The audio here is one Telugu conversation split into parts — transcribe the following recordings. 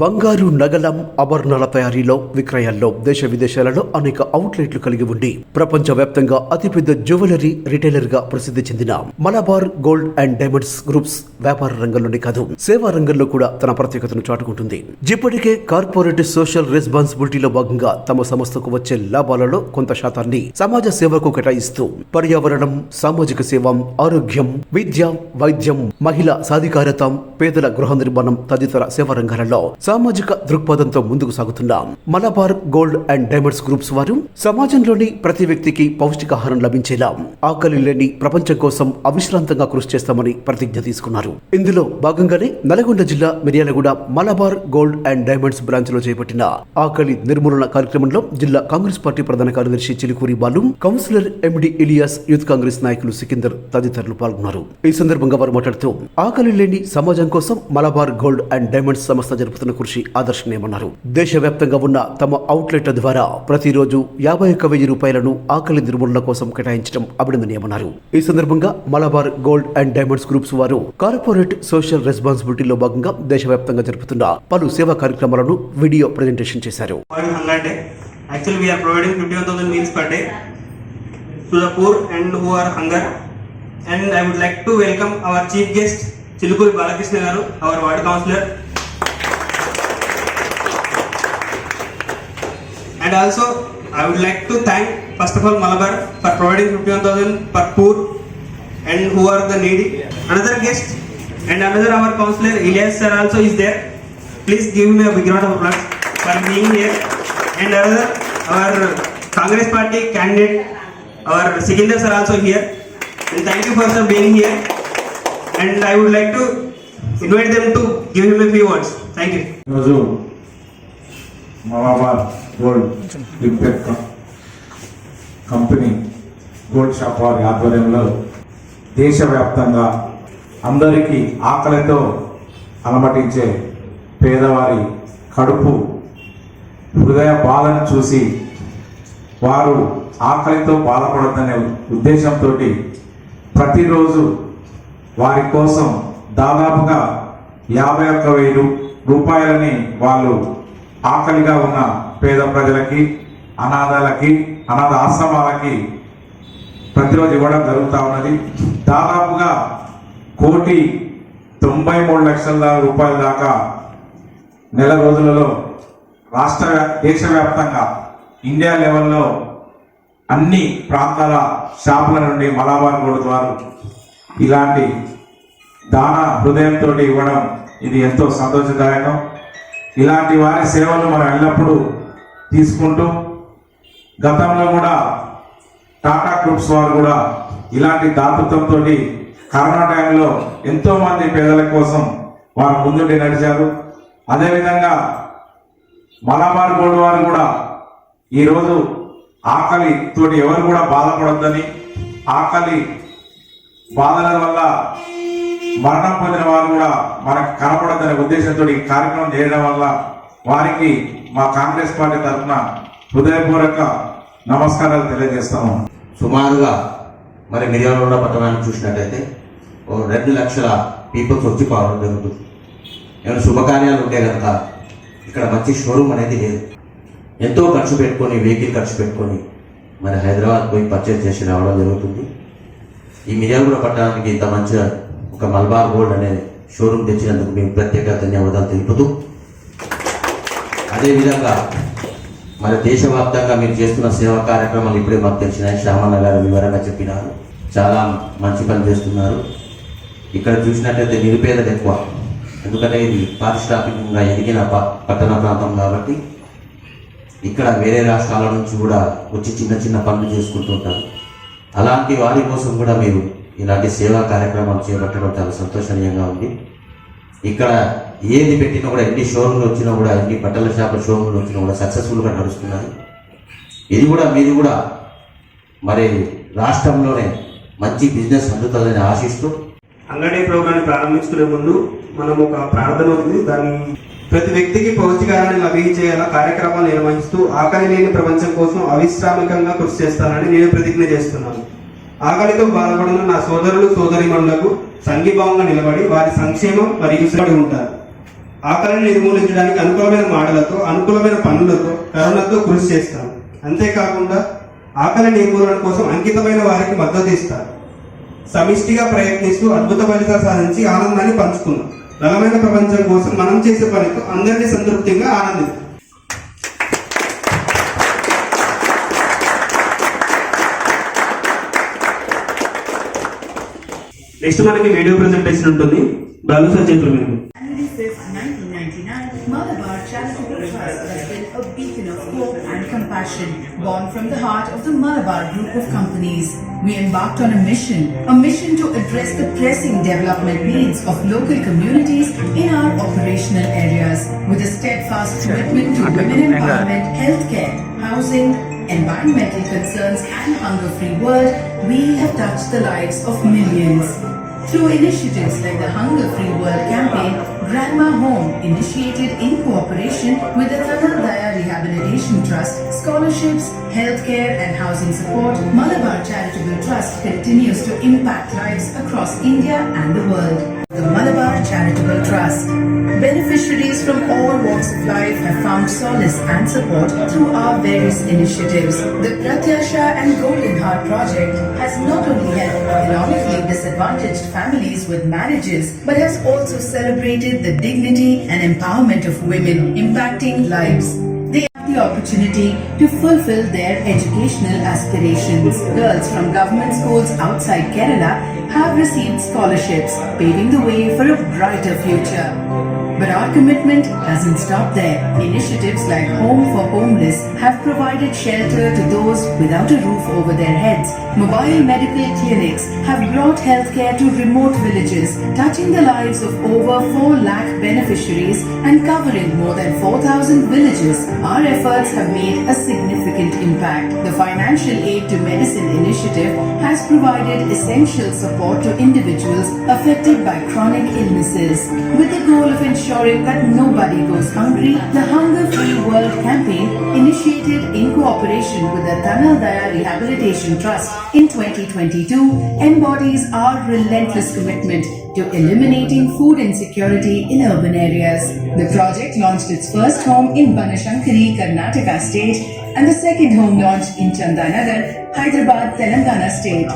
బంగారు నగలం ఆభరణాల తయారీలో విక్రయాల్లో దేశ విదేశాలలో అనేక అవుట్లెట్లు కలిగి ఉండి ప్రపంచ వ్యాప్తంగా అతిపెద్ద జ్యువెలరీ రిటైలర్గా ప్రసిద్ధి చెందిన Malabar gold and diamonds groups వ్యాపార రంగంలోనే కాదు సేవా రంగంలో కూడా తన ప్రత్యేకతను చాటుకుంటుంది. ఇప్పటికే కార్పొరేట్ సోషల్ రెస్పాన్సిబిలిటీలో భాగంగా తమ సంస్థకు వచ్చే లాభాలలో కొంత శాతాన్ని సమాజ సేవకు కేటాయిస్తూ పర్యావరణం సామాజిక సేవం ఆరోగ్యం విద్య వైద్యం మహిళా సాధికారత పేదల గృహ నిర్మాణం తదితర సేవా రంగాలలో సామాజిక దృక్పథంతో ముందుకు సాగుతున్న. Malabar gold and diamonds groups వారు సమాజంలోని ప్రతి వ్యక్తికి పౌష్టికాహారం లభించేలా ఆకలి లేని ప్రపంచం కోసం అవిశ్రాంతంగా కృషి చేస్తామని ప్రతిజ్ఞ తీసుకున్నారు. ఇందులో భాగంగానే నల్గొండ జిల్లా Miryalaguda Malabar gold and diamonds బ్రాంచ్లో చేపట్టిన ఆకలి నిర్మూలన కార్యక్రమంలో జిల్లా కాంగ్రెస్ పార్టీ ప్రధాన కార్యదర్శి Chilukuri Balu councillor MD Ilyas youth Congress నాయకులు సికిందర్ తదితరులు పాల్గొన్నారు. ఈ సందర్భంగా వారు మాట్లాడుతూ ఆకలి లేని సమాజం కోసం మలబార్ గోల్డ్ అండ్ డైమండ్స్ సంస్థ జరుపుతున్న కృషి ఆదర్శనీయమన్నారు దేశవ్యాప్తంగా ఉన్న తమ అవుట్లెట్ల ద్వారా ప్రతిరోజు యాభై ఒక్క వెయ్యి రూపాయలను ఆకలి నిర్మూలన కోసం కేటాయించడం అభినందనీయమన్నారు ఈ సందర్భంగా Malabar gold and diamonds groups వారు కార్పొరేట్ సోషల్ రెస్పాన్సిబిలిటీలో భాగంగా దేశవ్యాప్తంగా జరుపుతున్న పలు సేవా కార్యక్రమాలను వీడియో ప్రజెంటేషన్ చేశారు World Hunger Day. Actually, we are providing 51,000 meals per day to the poor and who are hunger. And I would like to welcome our chief guest, Balakrishna Garu, our ward. And also, I would like to thank first of all Malabar for providing 51,000 per poor and who are the needy. Another guest and another our councillor Ilyas sir also is there. Please give me a big round of applause for being here. And another our Congress party candidate, our Sikindar sir also here. And thank you for sir being here. And I would like to invite them to give him a few words. Thank you. ఈరోజు Malabar gold limited company gold shop వారి ఆధ్వర్యంలో దేశవ్యాప్తంగా అందరికీ ఆకలితో అలమటించే పేదవారి కడుపు హృదయ బాధను చూసి వారు ఆకలితో బాధపడద్దనే ఉద్దేశంతో ప్రతిరోజు వారి కోసం దాదాపుగా యాభై ఒక్క వెయ్యి రూపాయలని వాళ్ళు ఆకలిగా ఉన్న పేద ప్రజలకి అనాథాలకి అనాథ ఆశ్రమాలకి ప్రతిరోజు ఇవ్వడం జరుగుతూ ఉన్నది. దాదాపుగా కోటి తొంభై మూడు లక్షల రూపాయల దాకా నెల రోజులలో రాష్ట్ర దేశవ్యాప్తంగా ఇండియా లెవెల్లో అన్ని ప్రాంతాల షాపుల నుండి మలాబార్ గోడు ద్వారా ఇలాంటి దాన హృదయంతో ఇవ్వడం ఇది ఎంతో సంతోషదాయకం. ఇలాంటి వారి సేవలు మనం ఎల్లప్పుడూ తీసుకుంటూ గతంలో కూడా టాటా గ్రూప్స్ వారు కూడా ఇలాంటి దాతృత్వంతో కరోనా టైంలో ఎంతోమంది పేదల కోసం వారు ముందుండి నడిచారు. అదేవిధంగా మలబార్ గోల్డ్ వారు కూడా ఈరోజు ఆకలి తోటి ఎవరు కూడా బాధపడొద్దని ఆకలి బాధల వల్ల మరణం పొందిన వారు కూడా మనకు కనపడద్దనే ఉద్దేశంతో ఈ కార్యక్రమం చేయడం వల్ల వారికి మా కాంగ్రెస్ పార్టీ తరఫున హృదయపూర్వక నమస్కారాలు తెలియజేస్తాము సుమారుగా మరి మిర్యాలగూడ పట్టణాన్ని చూసినట్టయితే ఓ రెండు లక్షల పీపుల్స్ వచ్చి పోవడం జరుగుతుంది. ఏమైనా శుభకార్యాలు ఉంటే కనుక ఇక్కడ మంచి షోరూమ్ అనేది లేదు. ఎంతో ఖర్చు పెట్టుకొని వెహికల్ ఖర్చు పెట్టుకొని మరి హైదరాబాద్ పోయి పర్చేజ్ చేసి రావడం జరుగుతుంది. ఈ మిర్యాలగూడ పట్టణానికి ఇంత మంచిగా ఒక మల్బార్ గోల్డ్ అనే షోరూమ్ తెచ్చినందుకు మేము ప్రత్యేక ధన్యవాదాలు తెలుపుతూ అదేవిధంగా మరి దేశవ్యాప్తంగా మీరు చేస్తున్న సేవా కార్యక్రమాలు ఇప్పుడే మాకు తెలిసినాయి. శ్యామన్న గారు వివరంగా చెప్పినారు. చాలా మంచి పని చేస్తున్నారు. ఇక్కడ చూసినట్లయితే నిరుపేదలు ఎక్కువ. ఎందుకంటే ఇది పారిశ్రామికంగా ఎదిగిన ప- పట్టణ ప్రాంతం కాబట్టి ఇక్కడ వేరే రాష్ట్రాల నుంచి కూడా వచ్చి చిన్న చిన్న పనులు చేసుకుంటుంటారు అలాంటి వారి కోసం కూడా మీరు ఇలాంటి సేవా కార్యక్రమాలు చేపట్టడం చాలా సంతోషనీయంగా ఉంది. ఇక్కడ ఏది పెట్టినా కూడా ఎన్ని షోరూమ్లు వచ్చినా కూడా ఎన్ని బట్టల షాపుల షోరూమ్లు వచ్చినా కూడా సక్సెస్ఫుల్గా నడుస్తున్నాయి ఇది కూడా మీది కూడా మరి రాష్ట్రంలోనే మంచి బిజినెస్ అందుతుందని ఆశిస్తూ అంగడి ప్రోగ్రాన్ని ప్రారంభించుకునే ముందు మనం ఒక ప్రార్థన ఉంది. దాన్ని ప్రతి వ్యక్తికి పౌష్టికారాన్ని లభించేలా కార్యక్రమాలు నిర్వహిస్తూ ఆకలి లేని ప్రపంచం కోసం అవిశ్రామికంగా కృషి చేస్తానని నేను ప్రతిజ్ఞ చేస్తున్నాను. ఆకలితో బాధపడిన నా సోదరులు సోదరిమణులకు సంఘీభావంగా నిలబడి వారి సంక్షేమం మరియు ఉంటారు. ఆకలిని నిర్మూలించడానికి అనుకూలమైన మాటలతో అనుకూలమైన పనులతో కరుణతో కృషి చేస్తాను అంతేకాకుండా ఆకలి నిర్మూలన కోసం అంకితమైన వారికి మద్దతు ఇస్తాను సమిష్టిగా ప్రయత్నిస్తూ అద్భుత ఫలితాలు సాధించి ఆనందాన్ని పంచుకున్నాం బలమైన ప్రపంచం కోసం మనం చేసే పనితో అందరినీ సంతృప్తిగా ఆనందిస్తాం నెక్స్ట్ మనకి వీడియో ప్రెజెంటేషన్ ఉంటుంది బాలు సార్ చేతుల మీద 25th, 1999, Malabar Charitable Trust has been a beacon of hope and compassion, born from the heart of the Malabar Group of companies. We embarked on a mission, a mission to address the pressing development needs of local communities in our operational areas, with a steadfast commitment to women empowerment, healthcare, housing, environmental concerns, and hunger-free world. We have touched the lives of millions. Through initiatives like the Hunger Free World campaign, Grandma Home, initiated in cooperation with the Tanal Daya Rehabilitation Trust, scholarships, healthcare and housing support, Malabar Charitable Trust continues to impact lives across India and the world. Charitable Trust. Beneficiaries from all walks of life have found solace and support through our various initiatives. The Pratyasha and Golden Heart project has not only helped economically disadvantaged families with marriages, but has also celebrated the dignity and empowerment of women, impacting lives. They have the opportunity to fulfill their educational aspirations. Girls from government schools outside Kerala have received scholarships, paving the way for a brighter future. But our commitment doesn't stop there. Initiatives like Home for Homeless have provided shelter to those without a roof over their heads. Mobile medical clinics have brought healthcare to remote villages, touching the lives of over 4 lakh beneficiaries and covering more than 4,000 villages. Our efforts have made a significant impact. The Financial Aid to Medicine initiative has provided essential support to individuals affected by chronic illnesses. With the goal of ensuring that nobody goes hungry, the Hunger Free World campaign, initiated in cooperation with the Tanal Daya Rehabilitation Trust in 2022, embodies our relentless commitment to eliminating food insecurity in urban areas. The project launched its first home in Banashankari, Karnataka state, and the second home launched in Chandanagar, Hyderabad, Telangana state.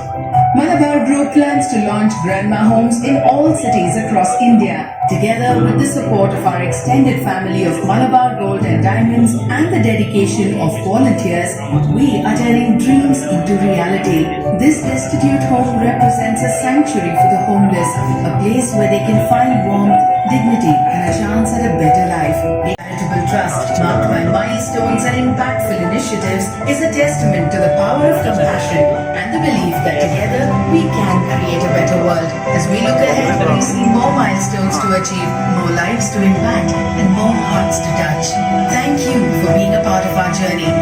Malabar Group plans to launch grandma homes in all cities across India. Together with the support of our extended family of Malabar Gold and Diamonds and the dedication of volunteers, we are turning dreams into reality. This destitute home represents a sanctuary for the homeless, a place where they can find warmth, dignity, and a chance at a better life. Trust, marked by milestones and impactful initiatives, is a testament to the power of compassion and the belief that together we can create a better world. As we look ahead, we see more milestones to achieve, more lives to impact, and more hearts to touch. Thank you for being a part of our journey.